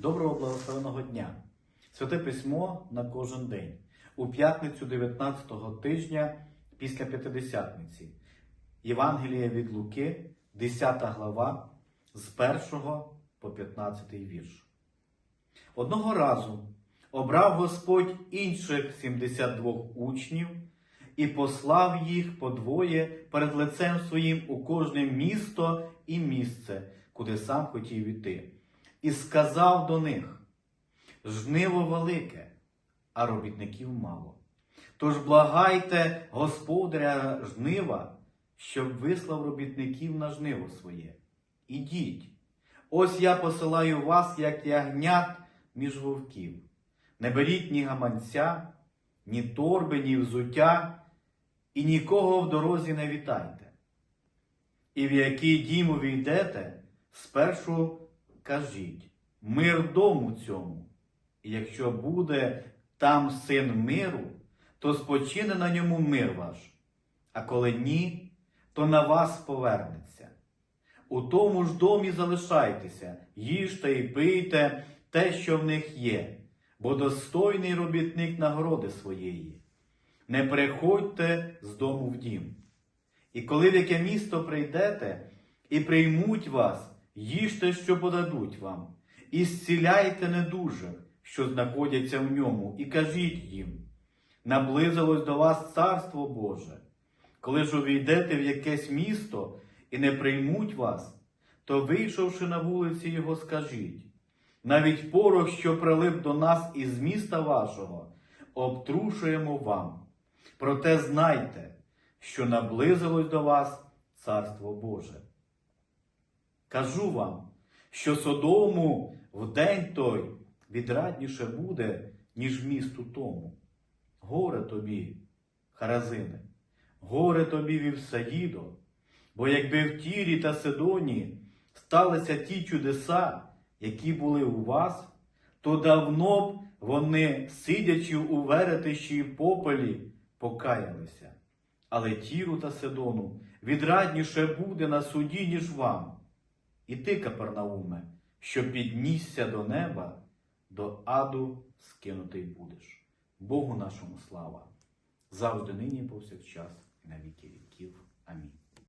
Доброго благословеного дня! Святе письмо на кожен день. У п'ятницю 19-го тижня після П'ятидесятниці. Євангелія від Луки, 10 глава, з 1 по 15 вірш. Одного разу обрав Господь інших 72 учнів і послав їх по двоє перед лицем своїм у кожне місто і місце, куди сам хотів іти, і сказав до них: Жниво велике, а робітників мало. Тож благайте господаря жнива, щоб вислав робітників на жниво своє. Ідіть, ось я посилаю вас, як ягнят між вовків. Не беріть ні гаманця, ні торби, ні взуття, і нікого в дорозі не вітайте. І в який дім увійдете, спершу кажіть мир дому цьому. І якщо буде там син миру, то спочине на ньому мир ваш, а коли ні, то на вас повернеться. У тому ж домі залишайтеся, їжте і пийте те, що в них є, бо достойний робітник нагороди своєї. Не приходьте з дому в дім. І коли в яке місто прийдете і приймуть вас, їжте, що подадуть вам, і зціляйте недужих, що знаходяться в ньому, і кажіть їм: наблизилось до вас Царство Боже. Коли ж увійдете в якесь місто і не приймуть вас, то, вийшовши на вулиці його, скажіть, навіть порох, що прилип до нас із міста вашого, обтрушуємо вам. Проте знайте, що наблизилось до вас Царство Боже. Кажу вам, що Содому в день той відрадніше буде, ніж місту тому. Горе тобі, Харазине, горе тобі, Вівсаїдо, бо якби в Тірі та Сидоні сталися ті чудеса, які були у вас, то давно б вони, сидячи у веретищі і попелі, покаялися. Але Тіру та Сидону відрадніше буде на суді, ніж вам. І ти, Капернауме, що піднісся до неба, до аду скинутий будеш. Богу нашому слава, завжди нині повсякчас, і на віки віків. Амінь.